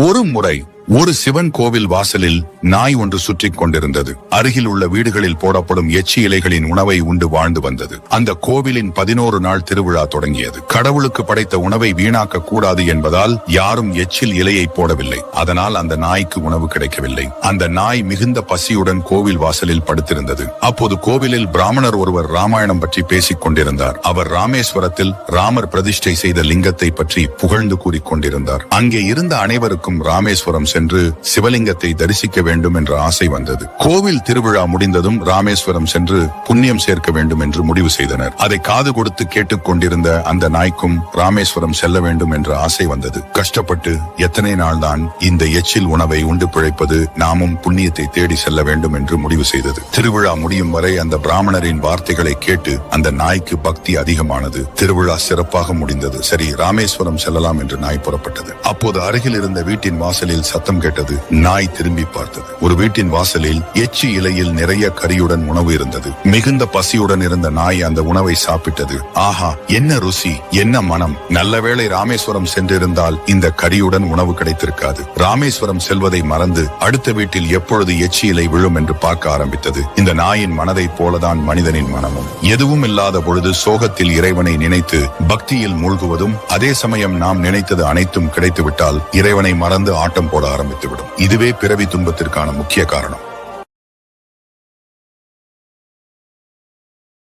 ஒரு முறை ஒரு சிவன் கோவில் வாசலில் நாய் ஒன்று சுற்றிக் கொண்டிருந்தது. அருகில் உள்ள வீடுகளில் போடப்படும் எச்சி இலைகளின் உணவை உண்டு வாழ்ந்து வந்தது. அந்த கோவிலின் பதினோரு நாள் திருவிழா தொடங்கியது. கடவுளுக்கு படைத்த உணவை வீணாக்க கூடாது என்பதால் யாரும் எச்சில் இலையை போடவில்லை. அதனால் அந்த நாய்க்கு உணவு கிடைக்கவில்லை. அந்த நாய் மிகுந்த பசியுடன் கோவில் வாசலில் படுத்திருந்தது. அப்போது கோவிலில் பிராமணர் ஒருவர் ராமாயணம் பற்றி பேசிக் கொண்டிருந்தார். அவர் ராமேஸ்வரத்தில் ராமர் பிரதிஷ்டை செய்த லிங்கத்தை பற்றி புகழ்ந்து கூறிக் கொண்டிருந்தார். அங்கே இருந்த அனைவருக்கும் ராமேஸ்வரம் சென்று சிவலிங்கத்தை தரிசிக்க வேண்டும் என்ற ஆசை வந்தது. கோவில் திருவிழா முடிந்ததும் ராமேஸ்வரம் சென்று புண்ணியம் சேர்க்க வேண்டும் என்று முடிவு செய்தனர். அதை காது கொடுத்து கேட்டுக் கொண்டிருந்த அந்த நாய்க்கும் ராமேஸ்வரம் செல்ல வேண்டும் என்ற ஆசை வந்தது. கஷ்டப்பட்டு எத்தனை நாள் தான் இந்த எச்சில் உணவை உண்டு பிழைப்பது நாமும் புண்ணியத்தை தேடி செல்ல வேண்டும் என்று முடிவு செய்தது. திருவிழா முடியும் வரை அந்த பிராமணரின் வார்த்தைகளை கேட்டு அந்த நாய்க்கு பக்தி அதிகமானது. திருவிழா சிறப்பாக முடிந்தது. சரி ராமேஸ்வரம் செல்லலாம் என்று நாய் புறப்பட்டது. அப்போது அருகில் இருந்த வீட்டின் வாசலில் சத்தம் கேட்டது. நாய் திரும்பி பார்த்தது. ஒரு வீட்டின் வாசலில் எச்சி இலையில் நிறைய கறியுடன் உணவு இருந்தது. மிகுந்த பசியுடன் இருந்த நாய் அந்த உணவை சாப்பிட்டது. ஆஹா என்ன ருசி என்ன மனம். நல்லவேளை ராமேஸ்வரம் சென்றிருந்தால் இந்த கறியுடன் உணவு கிடைத்திருக்காது. ராமேஸ்வரம் செல்வதை மறந்து அடுத்த வீட்டில் எப்பொழுது எச்சி இலை விழும் என்று பார்க்க ஆரம்பித்தது. இந்த நாயின் மனதைப் போலதான் மனிதனின் மனமும். எதுவும் இல்லாத பொழுது சோகத்தில் இறைவனை நினைத்து பக்தியில் மூழ்குவதும் அதே சமயம் நாம் நினைத்தது அனைத்தும் கிடைத்துவிட்டால் இறைவனை மறந்து ஆட்டம் போட ஆரம்பித்துவிடும். இதுவே பிறவி துன்பத்திற்கான முக்கிய காரணம்.